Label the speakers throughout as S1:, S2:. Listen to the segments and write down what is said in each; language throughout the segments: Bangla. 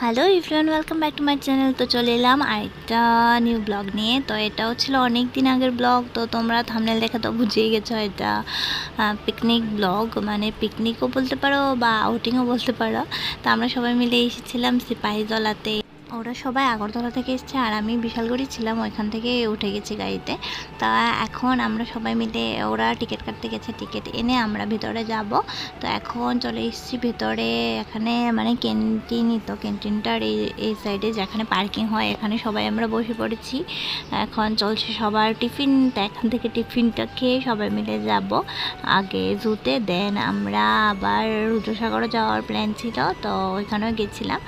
S1: Hello everyone welcome back to my channel তো চলে এলাম আরেকটা নিউ ব্লগ নিয়ে। তো এটাও ছিল অনেক দিন আগের ব্লগ তো তোমরা থামনেল দেখে তো বুঝেই গেছো এটা পিকনিক ব্লগ মানে পিকনিকও বলতে পারো বা আউটিংও বলতে পারো। তো আমরা সবাই মিলে এসেছিলাম সিপাহীজলাতে। ওরা সবাই আগরতলা থেকে এসছে আর আমি বিশালগড়ি ছিলাম, ওইখান থেকে উঠে গেছি গাড়িতে। তা এখন আমরা সবাই মিলে, ওরা টিকিট কাটতে গেছে, টিকিট এনে আমরা ভিতরে যাব। তো এখন চলে এসেছি ভিতরে, এখানে মানে ক্যান্টিনই তো ক্যান্টিনটার এই এই সাইডে যেখানে পার্কিং হয়, এখানে সবাই আমরা বসে পড়েছি। এখন চলছে সবার টিফিন, তো এখান থেকে টিফিনটা খেয়ে সবাই মিলে যাব। আগে জুতে দেন আমরা আবার রুদ্রসাগরে যাওয়ার প্ল্যান ছিল, তো ওইখানেও গেছিলাম।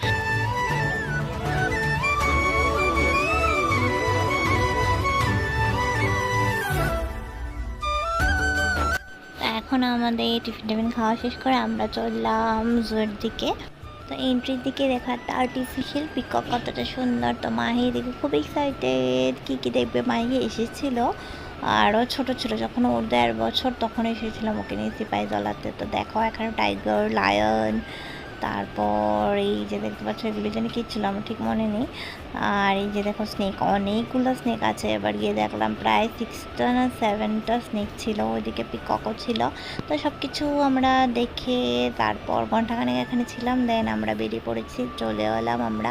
S1: এখন আমাদের টিফিন টিফিন খাওয়া শেষ করে আমরা চললাম জোর দিকে। তো এন্ট্রির দিকে দেখা একটা আর্টিফিশিয়াল পিকক কতটা সুন্দর। তো মাহি দেখে খুব এক্সাইটেড কী কী দেখবে মাহি এসেছিল। আরও ছোট ছিল, যখন ওর দেড় বছর তখন এসেছিলাম ওকে নিয়ে সিপাহি জলাতে তো দেখো এখানে টাইগার লায়ন তারপর এই যে দেখতে পাচ্ছ, এগুলো জানি কী ছিল, আমার ঠিক মনে নেই। আর এই যে দেখো স্নেক অনেকগুলো স্নেক আছে। এবার গিয়ে দেখলাম প্রায় সিক্সটা না সেভেনটা স্নেক ছিল, ওইদিকে পিককও ছিল। তো সব কিছু আমরা দেখে তারপর ঘন্টাখানেক এখানে ছিলাম। দেন আমরা বেরিয়ে পড়েছি, চলে এলাম আমরা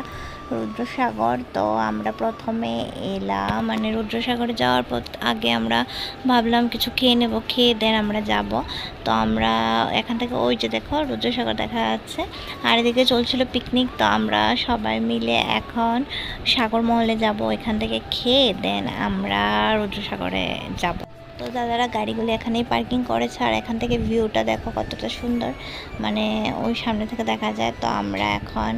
S1: রুদ্রসাগর। তো আমরা প্রথমে এলাম মানে রুদ্রসাগরে যাওয়ার পর আগে আমরা ভাবলাম কিছু খেয়ে নেব, খেয়ে দেন আমরা যাব। তো আমরা এখান থেকে ওই যে দেখো রুদ্রসাগর দেখা যাচ্ছে, আর এদিকে চলছিল পিকনিক তো আমরা সবাই মিলে এখন সাগর মহলে যাব, এখান থেকে খেয়ে দেন আমরা রুদ্রসাগরে যাব। তো দাদারা গাড়িগুলো এখানেই পার্কিং করেছে, আর এখান থেকে ভিউটা দেখো কতটা সুন্দর মানে ওই সামনে থেকে দেখা যায়। তো আমরা এখন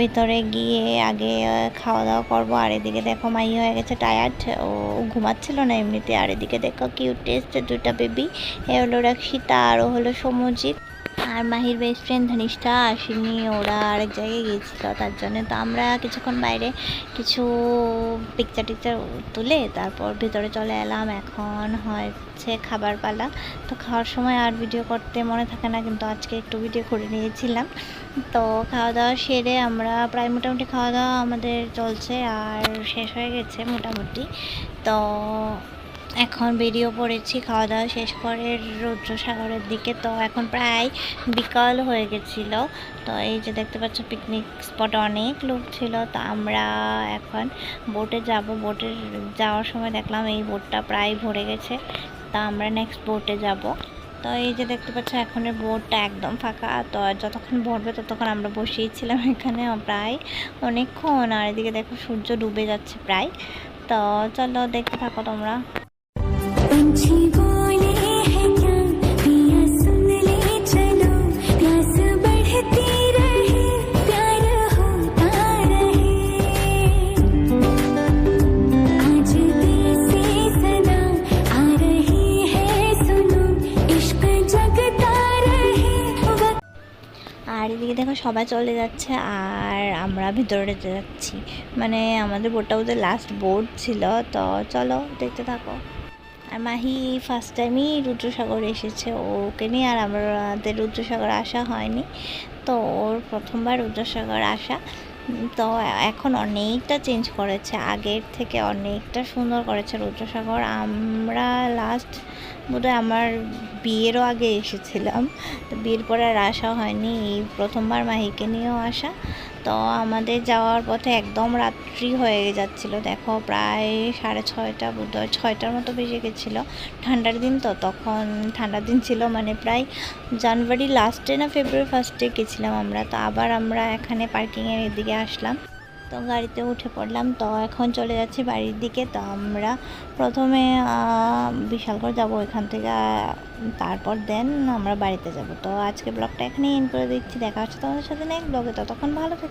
S1: ভেতরে গিয়ে আগে খাওয়া দাওয়া করব। আর এদিকে দেখো মাই হয়ে গেছে টায়ার্ড ও ঘুমাচ্ছিল না এমনিতে। আর এদিকে দেখো কিউট টেস্ট দুটা বেবি এ হলো রাক্ষিতা আর ও হলো সমজিৎ। আর মাহির বেস্ট ফ্রেন্ড ধনিষ্ঠা আসেনি ওরা আরেক জায়গায় গিয়েছিল, তার জন্য তো আমরা কিছুক্ষণ বাইরে কিছু পিকচার টিকচার তুলে তারপর ভিতরে চলে এলাম। এখন হচ্ছে খাবার পালা। তো খাওয়ার সময় আর ভিডিও করতে মনে থাকে না, কিন্তু আজকে একটু ভিডিও করে নিয়েছিলাম। তো খাওয়া দাওয়া সেরে আমরা প্রায় মোটামুটি খাওয়া দাওয়া আমাদের চলছে আর শেষ হয়ে গেছে মোটামুটি। তো এখন বেরিয়ে পড়েছি খাওয়া দাওয়া শেষ করে রৌদ্রসাগরের দিকে। তো এখন প্রায় বিকাল হয়ে গেছিল। তো এই যে দেখতে পাচ্ছ পিকনিক স্পটে অনেক লোক ছিল। তো আমরা এখন বোটে যাব। বোটে যাওয়ার সময় দেখলাম এই বোটটা প্রায় ভরে গেছে। তা আমরা নেক্সট বোটে যাব। তো এই যে দেখতে পাচ্ছ, এখনের বোটটা একদম ফাঁকা। তো যতক্ষণ ভরবে ততক্ষণ আমরা বসিয়েছিলাম এখানে প্রায় অনেকক্ষণ। আর এদিকে দেখো সূর্য ডুবে যাচ্ছে প্রায়। তো চলো দেখতে থাকো তোমরা। আর এদিকে দেখো সবাই চলে যাচ্ছে আর আমরা ভিতরে যাচ্ছি। মানে আমাদের বোটটা ওদের লাস্ট বোট ছিল, তো চলো দেখতে থাকো। মাহি ফার্স্ট টাইমই রুদ্রসাগর এসেছে, ওকে নিয়ে আর আমাদের রুদ্রসাগর আসা হয়নি। তো ওর প্রথমবার রুদ্রসাগর আসা। তো এখন অনেকটা চেঞ্জ করেছে, আগের থেকে অনেকটা সুন্দর করেছে রুদ্রসাগর। আমরা লাস্ট বোধহয় আমার বিয়েরও আগে এসেছিলাম। তো বিয়ের পরে আর আসা হয়নি, এই প্রথমবার মাহিকে নিয়েও আসা। তো আমাদের যাওয়ার পথে একদম রাত্রি হয়ে যাচ্ছিল। দেখো প্রায় সাড়ে ছয়টা বোধহয় ছয়টার মতো বেজে গেছিল। ঠান্ডার দিন তো, তখন ঠান্ডার দিন ছিল মানে প্রায় জানুয়ারি লাস্টে না ফেব্রুয়ারি ফার্স্টে গেছিলাম আমরা। তো আবার আমরা এখানে পার্কিংয়ের এদিকে আসলাম। তো গাড়িতে উঠে পড়লাম। তো এখন চলে যাচ্ছি বাড়ির দিকে। তো আমরা প্রথমে বিশালগড় যাব ওইখান থেকে। তারপর দেন আমরা বাড়িতে যাব। তো আজকে ব্লগটা এখানেই এন্ড করে দিচ্ছি। দেখা হচ্ছে তোমাদের সাথে নেক্সট ব্লগে ততক্ষণ ভালো থেকো।